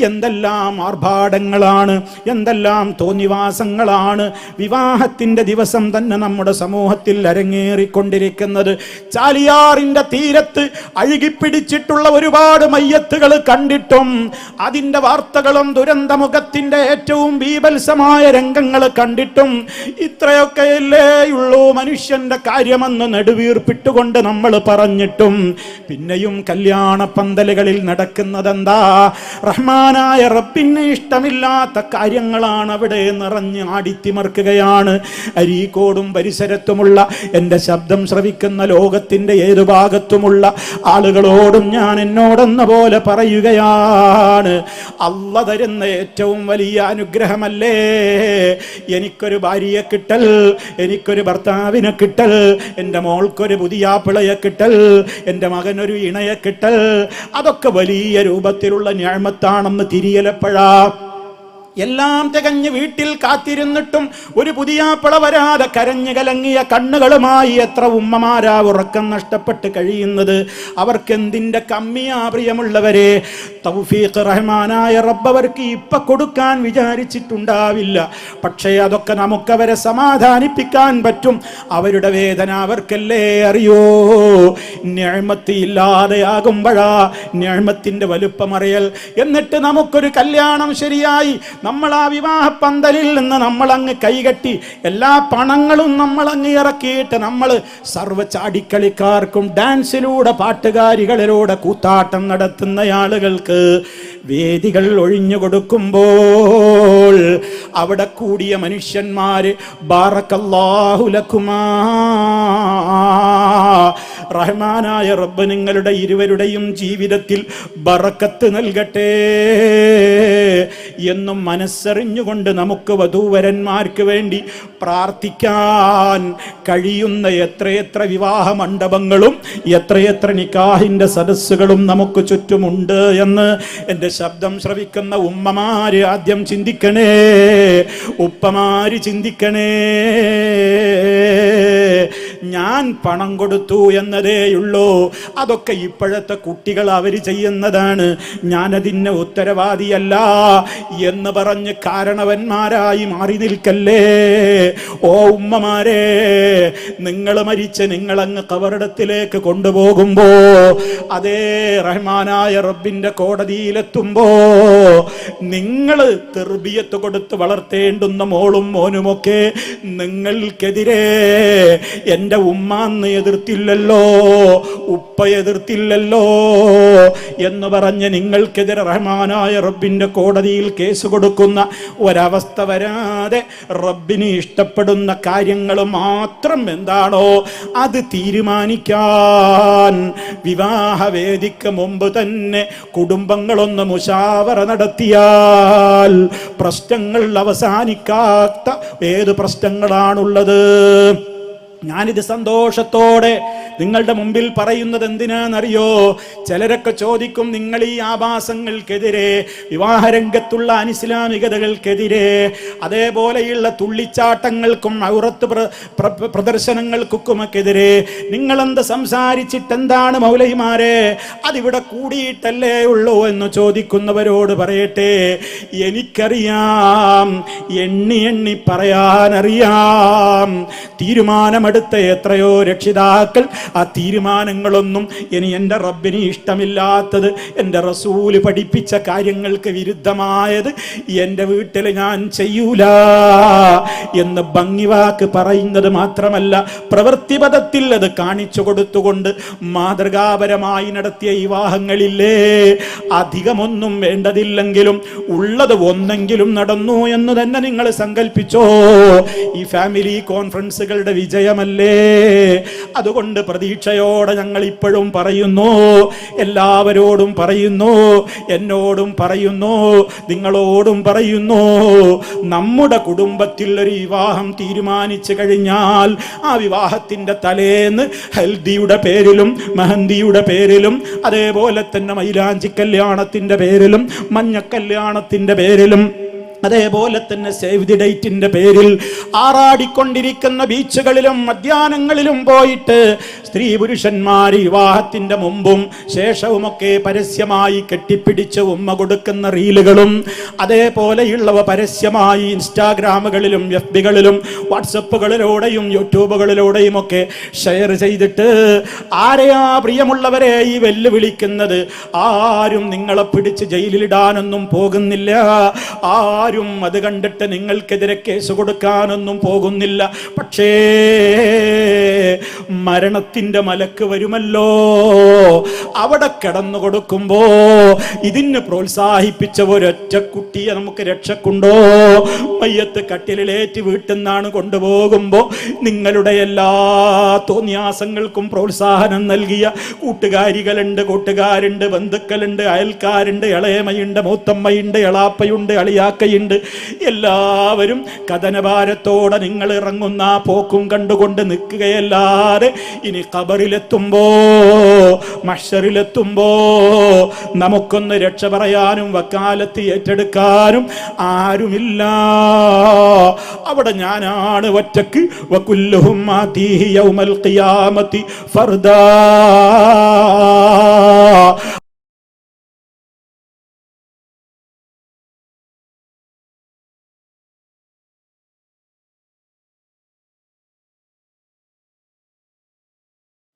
എന്തെല്ലാം ആർഭാടങ്ങളാണ് എന്തെല്ലാം തോന്നിവാസങ്ങളാണ് വിവാഹത്തിന്റെ ദിവസം തന്നെ നമ്മുടെ സമൂഹത്തിൽ അരങ്ങേറിക്കൊണ്ടിരിക്കുന്നത്. ചാലിയാറിന്റെ തീരത്ത് അഴുകിപ്പിടിച്ചിട്ടുള്ള ഒരുപാട് മയ്യത്തുകൾ കണ്ടിട്ടും അതിന്റെ വാർത്തകളും ദുരന്തമുഖത്തിന്റെ ഏറ്റവും ബീഭത്സമായ രംഗങ്ങൾ കണ്ടിട്ടും ഇത്രയൊക്കെയല്ലേ ഉള്ളൂ മനുഷ്യന്റെ കാര്യമെന്ന് നെടുവീർപ്പിട്ടുകൊണ്ട് നമ്മൾ പറഞ്ഞിട്ടും. പിന്നെയും കല്യാണ പന്തലുകളിൽ നടക്കുന്നതെന്താ? റഹ്മാനായ റബ്ബിന് ഇഷ്ടമില്ലാത്ത കാര്യങ്ങളാണ് അവിടെ നിറഞ്ഞ് ആടിത്തിമർക്കുകയാണ് അരീക്കോടും പരിസരത്തുമുള്ള എന്റെ ശബ്ദം ശ്രവിക്കുന്ന ലോകത്തിന്റെ ഏതു ഭാഗത്തുമുള്ള ആളുകളോടും ഞാൻ എന്നോടെന്ന പോലെ പറയുകയാണ്. അല്ല തരുന്ന ഏറ്റവും വലിയ അനുഗ്രഹമല്ലേ? എനിക്കൊരു ഭാര്യയെ കിട്ടൽ എനിക്കൊരു ഭർത്താവിനെ കിട്ടൽ എന്റെ മോൾക്കൊരു പുതിയ പിളയെ കിട്ടൽ എന്റെ മകനൊരു ഇണയെ കിട്ടൽ. അതൊക്കെ വലിയ രൂപത്തിലുള്ള ഞാഴ്മത്താണെന്ന് തിരിയലപ്പോഴാ. എല്ലാം തികഞ്ഞ് വീട്ടിൽ കാത്തിരുന്നിട്ടും ഒരു പുതിയ പിള വരാതെ കരഞ്ഞു കലങ്ങിയ കണ്ണുകളുമായി എത്ര ഉമ്മമാരാ ഉറക്കം നഷ്ടപ്പെട്ട് കഴിയുന്നത്? അവർക്ക് എന്തിന്റെ കമ്മിയാ പ്രിയമുള്ളവരെ? തൗഫീഖ് റഹ്മാനായ റബ്ബവർക്ക് ഇപ്പം കൊടുക്കാൻ വിചാരിച്ചിട്ടുണ്ടാവില്ല. പക്ഷേ അതൊക്കെ നമുക്കവരെ സമാധാനിപ്പിക്കാൻ പറ്റും. അവരുടെ വേദന അവർക്കല്ലേ അറിയോ? ഞാഴ്മത്തി ഇല്ലാതെയാകുമ്പോഴാ ഞാഴ്മത്തിന്റെ വലുപ്പമറിയൽ. എന്നിട്ട് നമുക്കൊരു കല്യാണം ശരിയായി. നമ്മൾ ആ വിവാഹ പന്തലിൽ നിന്ന് നമ്മൾ അങ്ങ് കൈകെട്ടി എല്ലാ പണങ്ങളും നമ്മൾ അങ്ങ് ഇറക്കിയിട്ട് നമ്മൾ സർവ ചാടിക്കളിക്കാർക്കും ഡാൻസിലൂടെ പാട്ടുകാരികളിലൂടെ കൂത്താട്ടം നടത്തുന്ന ആളുകൾക്ക് വേദികൾ ഒഴിഞ്ഞു കൊടുക്കുമ്പോൾ അവിടെ കൂടിയ മനുഷ്യന്മാര് ബാറക്കല്ലാഹുലക്കുമാ റഹ്മാനായ റബ്ബ് നിങ്ങളുടെ ഇരുവരുടെയും ജീവിതത്തിൽ ബറക്കത്ത് നൽകട്ടെ. എന്നും മനസ്സറിഞ്ഞുകൊണ്ട് നമുക്ക് വധൂവരന്മാർക്ക് വേണ്ടി പ്രാർത്ഥിക്കാൻ കഴിയുന്ന എത്രയെത്ര വിവാഹ മണ്ഡപങ്ങളും എത്രയെത്ര നിക്കാഹിന്റെ സദസ്സുകളും നമുക്ക് ചുറ്റുമുണ്ട് എന്ന് എന്റെ ശബ്ദം ശ്രവിക്കുന്ന ഉമ്മമാര് ആദ്യം ചിന്തിക്കണേ. ഉപ്പമാര് ചിന്തിക്കണേ. ഞാൻ പണം കൊടുത്തു എന്നതേയുള്ളൂ. അതൊക്കെ ഇപ്പോഴത്തെ കുട്ടികൾ അവർ ചെയ്യുന്നതാണ്. ഞാനതിന് ഉത്തരവാദിയല്ല എന്ന് പറഞ്ഞ് കാരണവന്മാരായി മാറി നിൽക്കല്ലേ? ഓ ഉമ്മമാരെ നിങ്ങൾ മരിച്ച് നിങ്ങളങ്ങ് കവറിടത്തിലേക്ക് കൊണ്ടുപോകുമ്പോ അതേ റഹ്മാനായ റബ്ബിന്റെ കോടതിയിലെത്തുമ്പോ നിങ്ങൾ തെർബിയത്ത് കൊടുത്ത് വളർത്തേണ്ടുന്ന മോളും മോനുമൊക്കെ നിങ്ങൾക്കെതിരെ എന്റെ ഉമ്മാന്ന് എതിർത്തില്ലല്ലോ ഉപ്പ എതിർത്തില്ലല്ലോ എന്ന് പറഞ്ഞ് നിങ്ങൾക്കെതിരെ റഹ്മാനായ റബ്ബിന്റെ കോടതിയിൽ കേസ് കൊടുക്കുന്ന ഒരവസ്ഥ വരാതെ റബ്ബിന് ഇഷ്ടപ്പെടുന്ന കാര്യങ്ങൾ മാത്രം എന്താണോ അത് തീരുമാനിക്കാൻ വിവാഹവേദിക്ക് മുമ്പ് തന്നെ കുടുംബങ്ങളൊന്ന് മുഷാവറ നടത്തിയാൽ പ്രശ്നങ്ങൾ അവസാനിക്കാത്ത ഏത് പ്രശ്നങ്ങളാണുള്ളത്? ഞാനിത് സന്തോഷത്തോടെ നിങ്ങളുടെ മുമ്പിൽ പറയുന്നത് എന്തിനാണെന്നറിയോ? ചിലരൊക്കെ ചോദിക്കും നിങ്ങൾ ഈ ആഭാസങ്ങൾക്കെതിരെ വിവാഹരംഗത്തുള്ള അനിസ്ലാമികതകൾക്കെതിരെ അതേപോലെയുള്ള തുള്ളിച്ചാട്ടങ്ങൾക്കും ഔറത്ത് പ്ര- പ്ര- പ്രദർശനങ്ങൾക്കുമൊക്കെതിരെ നിങ്ങളെന്ത് സംസാരിച്ചിട്ട് എന്താണ് മൗലൈമാരെ അതിവിടെ കൂടിയിട്ടല്ലേ ഉള്ളൂ എന്ന് ചോദിക്കുന്നവരോട് പറയട്ടെ. എനിക്കറിയാം എണ്ണി എണ്ണി പറയാനറിയാം. തീരുമാനമെടുത്ത എത്രയോ രക്ഷിതാക്കൾ ആ തീരുമാനങ്ങളൊന്നും ഇനി എന്റെ റബ്ബിന് ഇഷ്ടമില്ലാത്തത് എന്റെ റസൂൽ പഠിപ്പിച്ച കാര്യങ്ങൾക്ക് വിരുദ്ധമായത് എന്റെ വീട്ടിൽ ഞാൻ ചെയ്യൂല എന്ന് ഭംഗിവാക്ക് പറയുന്നത് മാത്രമല്ല പ്രവൃത്തിപഥത്തിൽ അത് കാണിച്ചു കൊടുത്തുകൊണ്ട് മാതൃകാപരമായി നടത്തിയ വിവാഹങ്ങളില്ലേ? അധികമൊന്നും വേണ്ടതില്ലെങ്കിലും ഉള്ളത് ഒന്നെങ്കിലും നടന്നു എന്ന് തന്നെ നിങ്ങൾ സങ്കല്പിച്ചോ ഈ ഫാമിലി കോൺഫറൻസുകളുടെ വിജയമല്ലേ? അതുകൊണ്ട് പ്രതീക്ഷയോടെ ഞങ്ങൾ ഇപ്പോഴും പറയുന്നു. എല്ലാവരോടും പറയുന്നു. എന്നോടും പറയുന്നു. നിങ്ങളോടും പറയുന്നു. നമ്മുടെ കുടുംബത്തിൽ ഒരു വിവാഹം തീരുമാനിച്ചു കഴിഞ്ഞാൽ ആ വിവാഹത്തിന്റെ തലേന്ന് ഹൽദിയുടെ പേരിലും മെഹന്തിയുടെ പേരിലും അതേപോലെ തന്നെ മൈലാഞ്ചി കല്യാണത്തിന്റെ പേരിലും മഞ്ഞ കല്യാണത്തിന്റെ പേരിലും അതേപോലെ തന്നെ സേവ് ദി ഡേറ്റിന്റെ പേരിൽ ആറാടിക്കൊണ്ടിരിക്കുന്ന ബീച്ചുകളിലും മധ്യാഹ്നങ്ങളിലും പോയിട്ട് സ്ത്രീ പുരുഷന്മാർ വിവാഹത്തിന്റെ മുമ്പും ശേഷവുമൊക്കെ പരസ്യമായി കെട്ടിപ്പിടിച്ച് ഉമ്മ കൊടുക്കുന്ന റീലുകളും അതേപോലെയുള്ളവ പരസ്യമായി ഇൻസ്റ്റാഗ്രാമുകളിലും എഫ് ബികളിലും വാട്സപ്പുകളിലൂടെയും യൂട്യൂബുകളിലൂടെയും ഒക്കെ ഷെയർ ചെയ്തിട്ട് ആരെയാ പ്രിയമുള്ളവരെ ഈ വെല്ലുവിളിക്കുന്നത്? ആരും നിങ്ങളെ പിടിച്ച് ജയിലിലിടാനൊന്നും പോകുന്നില്ല. ആരും അത് കണ്ടിട്ട് നിങ്ങൾക്കെതിരെ കേസ് കൊടുക്കാനൊന്നും പോകുന്നില്ല. പക്ഷേ മരണത്തിന്റെ മലക്ക് വരുമല്ലോ. അവിടെ കിടന്നു കൊടുക്കുമ്പോ ഇതിന് പ്രോത്സാഹിപ്പിച്ച ഒരൊറ്റ കുട്ടിയെ നമുക്ക് രക്ഷക്കുണ്ടോ? മയ്യത്ത് കട്ടിലേറ്റ് വീട്ടിൽ നിന്നാണ് കൊണ്ടുപോകുമ്പോൾ നിങ്ങളുടെ എല്ലാ തോന്നിയാസങ്ങൾക്കും പ്രോത്സാഹനം നൽകിയ കൂട്ടുകാരികളുണ്ട് കൂട്ടുകാരുണ്ട് ബന്ധുക്കളുണ്ട് അയൽക്കാരുണ്ട് ഇളയമയുണ്ട് മൂത്തമ്മയുണ്ട് എളാപ്പയുണ്ട് അളിയാക്കയുണ്ട്. എല്ലാവരും കഥനഭാരത്തോടെ നിങ്ങൾ ഇറങ്ങുന്ന പോക്കും കണ്ടുകൊണ്ട് നിൽക്കുകയല്ലാതെ ഇനി ഖബറിലെത്തുമ്പോ മഷറിലെത്തുമ്പോ നമുക്കൊന്ന് രക്ഷ പറയാനും വക്കാലത്ത് ഏറ്റെടുക്കാനും ആരുമില്ല. അവിടെ ഞാനാണ് ഒറ്റയ്ക്ക്. വക്കുല്ലഹും ഫർദാ.